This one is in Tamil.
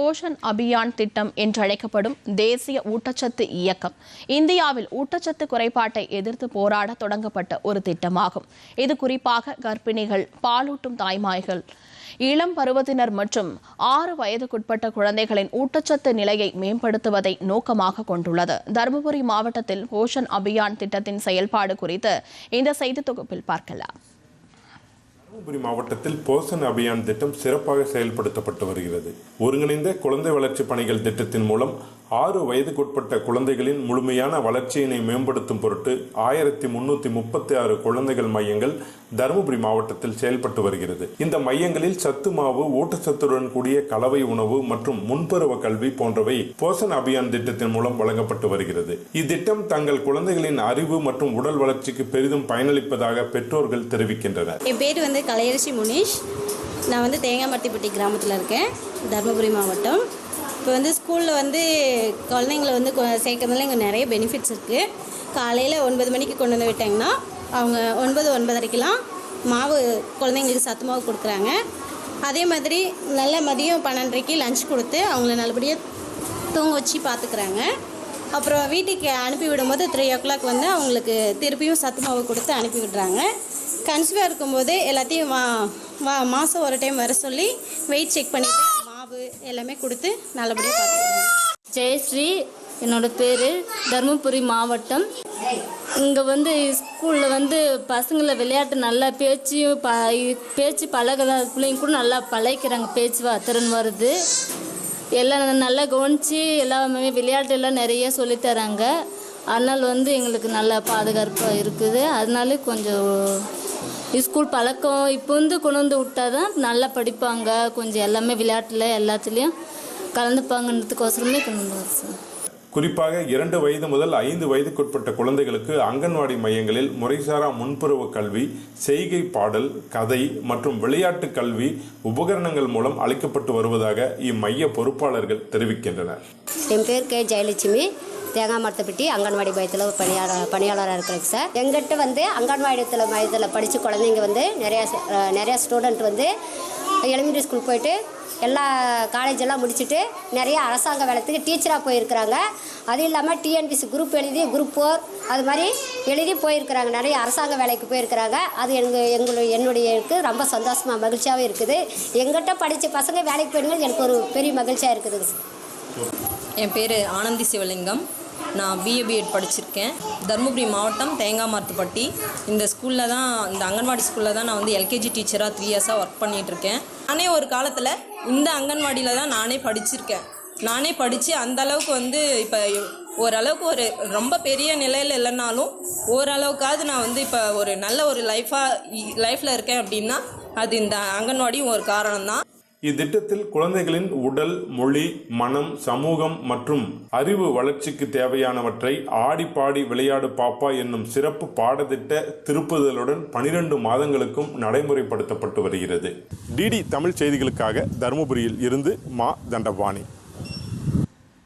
போஷன் அபியான் திட்டம் என்றழைக்கப்படும் தேசிய ஊட்டச்சத்து இயக்கம். இந்தியாவில் ஊட்டச்சத்து குறைபாட்டை எதிர்த்து போராட தொடங்கப்பட்ட ஒரு திட்டமாகும். இது குறிப்பாக கர்ப்பிணிகள் பாலூட்டும் தாய்மாய்கள் இளம் பருவத்தினர் மற்றும் ஆறு வயதுக்குட்பட்ட குழந்தைகளின் ஊட்டச்சத்து நிலையை மேம்படுத்துவதை நோக்கமாக கொண்டுள்ளது. தருமபுரி மாவட்டத்தில் போஷன் அபியான் திட்டத்தின் செயல்பாடு குறித்து இந்த செய்தி தொகுப்பில் பார்க்கலாம். தருமபுரி மாவட்டத்தில் போஷன் அபியான் திட்டம் சிறப்பாக செயல்படுத்தப்பட்டு வருகிறது. ஒருங்கிணைந்த குழந்தை வளர்ச்சி பணிகள் திட்டத்தின் மூலம் ஆறு வயதுக்குட்பட்ட குழந்தைகளின் முழுமையான வளர்ச்சியினை மேம்படுத்தும் பொருட்டு ஆயிரத்தி முன்னூற்றி முப்பத்தி ஆறு குழந்தைகள் மையங்கள் தருமபுரி மாவட்டத்தில் செயல்பட்டு வருகிறது. இந்த மையங்களில் சத்து மாவு ஊட்டச்சத்துடன் கூடிய கலவை உணவு மற்றும் முன்பருவ கல்வி போன்றவை போஷன் அபியான் திட்டத்தின் மூலம் வழங்கப்பட்டு வருகிறது. இத்திட்டம் தங்கள் குழந்தைகளின் அறிவு மற்றும் உடல் வளர்ச்சிக்கு பெரிதும் பயனளிப்பதாக பெற்றோர்கள் தெரிவிக்கின்றனர். என் பேர் வந்து கலையரசி முனீஷ். நான் வந்து தேங்காமர்த்திப்பட்டி கிராமத்தில் இருக்கேன். தருமபுரி மாவட்டம். இப்போ வந்து ஸ்கூலில் வந்து குழந்தைங்கள வந்து கொ- இங்கே நிறைய பெனிஃபிட்ஸ் இருக்குது காலையில் ஒன்பது மணிக்கு கொண்டு வந்து விட்டாங்கன்னா அவங்க ஒன்பது ஒன்பதரைக்கெலாம் மாவு குழந்தைங்களுக்கு சத்து மாவு கொடுக்குறாங்க. அதே மாதிரி நல்ல மதியம் பன்னெண்டரைக்கு லஞ்ச் கொடுத்து அவங்கள நல்லபடியாக தூங்க வச்சு பார்த்துக்குறாங்க. அப்புறம் வீட்டுக்கு அனுப்பி விடும்போது த்ரீ ஓ கிளாக் வந்து அவங்களுக்கு திருப்பியும் சத்து மாவு கொடுத்து அனுப்பி விடுறாங்க. கன்சீவாக இருக்கும்போது எல்லாத்தையும் வா வா மாதம் ஒரு டைம் வர சொல்லி வெயிட் செக் பண்ணிவிட்டு மாவு எல்லாமே கொடுத்து நல்லபடியாக பார்த்துக்குறாங்க ஜெயஸ்ரீ என்னோட பேர் தருமபுரி மாவட்டம். இங்கே வந்து ஸ்கூலில் வந்து பசங்களை விளையாட்டு நல்லா பேச்சியும் ப பேச்சு பழகுற பிள்ளைங்க கூட நல்லா பழகிக்கிறாங்க பேச்சு வ- திறன் வருது. எல்லாம் நல்லா கவனித்து எல்லாமே விளையாட்டு எல்லாம் நிறைய சொல்லித்தராங்க அதனால் வந்து எங்களுக்கு நல்ல பாதுகாப்பாக இருக்குது. அதனால கொஞ்சம் ஸ்கூல் பழக்கம் இப்போ வந்து கொண்டு வந்து விட்டால் தான் நல்லா படிப்பாங்க. கொஞ்சம் எல்லாமே விளையாட்டில் எல்லாத்துலேயும் கலந்துப்பாங்கன்றதுக்கோசரமே கொண்டு வந்து வரோம் குறிப்பாக இரண்டு வயது முதல் ஐந்து வயதுக்குட்பட்ட குழந்தைகளுக்கு அங்கன்வாடி மையங்களில் முறைசாரா முன்புறவு கல்வி செய்கை பாடல் கதை மற்றும் விளையாட்டு கல்வி உபகரணங்கள் மூலம் அளிக்கப்பட்டு வருவதாக இம்மைய பொறுப்பாளர்கள் தெரிவிக்கின்றனர். என் பேர் கே. ஜெயலட்சுமி. தேங்காய் மரத்தைப்பட்டி அங்கன்வாடி மையத்தில் பணியாளர் பணியாளராக இருக்கிறேங்க சார். எங்கிட்ட வந்து அங்கன்வாடியத்தில் மையத்தில் படித்த குழந்தைங்க வந்து நிறையா நிறையா ஸ்டூடெண்ட் வந்து எலிமெண்ட்ரி ஸ்கூல் போயிட்டு எல்லா காலேஜ் எல்லாம் முடிச்சுட்டு நிறைய அரசாங்க வேலைத்துக்கு டீச்சராக போயிருக்கிறாங்க. அது இல்லாமல் டிஎன்பிசி குரூப் எழுதி குரூப் ஃபோர் அது மாதிரி எழுதி போயிருக்கிறாங்க. நிறைய அரசாங்க வேலைக்கு போயிருக்கிறாங்க. அது எங்கள் எங்களுடைய என்னுடைய எனக்கு ரொம்ப சந்தோஷமாக மகிழ்ச்சியாகவும் இருக்குது. எங்கிட்ட படித்த பசங்க வேலைக்கு போயிடுங்க எனக்கு ஒரு பெரிய மகிழ்ச்சியாக இருக்குதுங்க சார் என் பேர் ஆனந்தி சிவலிங்கம். நான் பிஏ பிஎட் படிச்சிருக்கேன். தருமபுரி மாவட்டம் தேங்காமரத்துப்பட்டி. இந்த ஸ்கூலில் தான் இந்த அங்கன்வாடி ஸ்கூலில் தான் நான் வந்து எல்கேஜி டீச்சராக த்ரீ இயர்ஸாக ஒர்க் பண்ணிகிட்ருக்கேன் நானே ஒரு காலத்தில் இந்த அங்கன்வாடியில் தான் நானே படிச்சிருக்கேன். நானே படித்து அந்த அளவுக்கு வந்து இப்போ ஓரளவுக்கு ஒரு ரொம்ப பெரிய நிலையில் இல்லைனாலும் ஓரளவுக்காவது நான் வந்து இப்போ ஒரு நல்ல ஒரு லைஃபாக லைஃப்பில் இருக்கேன் அப்படின்னா அது இந்த அங்கன்வாடியும் ஒரு காரணம் தான் இத்திட்டத்தில் குழந்தைகளின் உடல் மொழி மனம் சமூகம் மற்றும் அறிவு வளர்ச்சிக்கு தேவையானவற்றை ஆடி பாடி விளையாடு பாப்பா என்னும் சிறப்பு பாடத்திட்ட திருப்புதலுடன் பனிரெண்டு மாதங்களுக்கும் நடைமுறைப்படுத்தப்பட்டு வருகிறது. டிடி தமிழ் செய்திகளுக்காக தருமபுரியில் இருந்து மா தண்டபாணி.